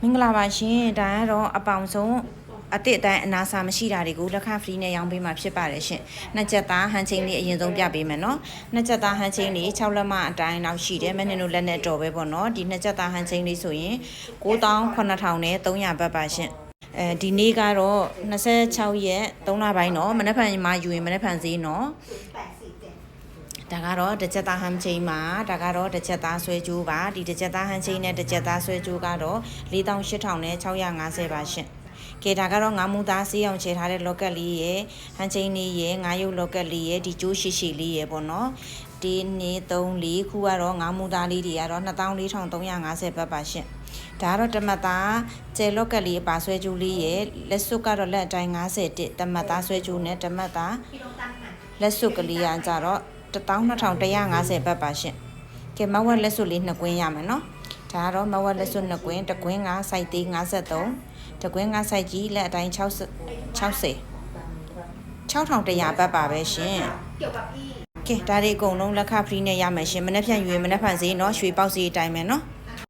မင်္ဂလာပါရှင်ဒါကတော့အပေါင်ဆုံးအတစ်အတိုင်းအနာစာမရှိတာတွေကိုလက်ခဖရီနဲ့ရောင်းပေးမှာဖြစ်ပါတယ်ရှင်နှစ်ချက်သားဟန်ချင်းလေးအရင်ဆုံးပြပေးမယ်နော်နှစ်ချက်သားဟန်ချင်းလေး6လက်မအတိုင်းလောက်ရှိတယ်မင်းတို့လက်နဲ့တော်ပဲပေါ့နော်ဒီနှစ်ချက်သားဟန်ချင်းလေးဆိုရင်9800နဲ့300ဘတ်ပါရှင်အဲဒီနေ့ကတော့26ရက်3လပိုင်းเนาะမနက်ဖြန်မှာယူရင်မနက်ဖြန်ဈေးเนาะ ဒါကတော့တစ်ချက်သားဟမ်ချင်းမှာဒါကတော့တစ်ချက်သားဆွဲကြိုးပါဒီတစ်ချက်သားဟမ်ချင်းနဲ့တစ်ချက်သားဆွဲကြိုးကတော့4800နဲ့650ပါရှင်ကဲဒါကတော့ငါးမူသားစီးအောင်ချေထားတဲ့ locket လေးရယ်ဟန်ချင်းလေးရယ်ငါးရုပ် locket လေးရယ်ဒီကျိုးရှိရှိလေးရယ်ပေါ့နော်ဒီနေ့3 4ခုကတော့ငါးမူသားလေးတွေကတော့24350ဘတ်ပါရှင်ဒါကတော့တမတ်သားကျဲ locket လေးပါဆွဲကြိုးလေးရယ်လက်စွပ်ကတော့လက်အတိုင်း50တစ်တမတ်သားဆွဲကြိုးနဲ့တမတ်သားလက်စွပ်ကလေးကကြတော့ 12150ဘတ်ပါရှင်။ကဲမဝက်လက်စွပ်လေးနှစ်ကွင်းရမယ်နော်။ဒါကတော့မဝက်လက်စွပ်နှစ်ကွင်းတစ်ကွင်းကစိုက်သေး53တစ်ကွင်းကစိုက်ကြီးလက်အတိုင်း60 60 6100ဘတ်ပါပဲရှင် เกี่ยวกับพี่ ။ကဲဒါတွေအကုန်လုံးလက်ခဖရီးနဲ့ရမယ်ရှင်။မနေ့ဖြန်ယူရင်မနေ့ဖန်ဈေးနော်ရွှေပေါက်ဈေးအတိုင်းပဲနော်။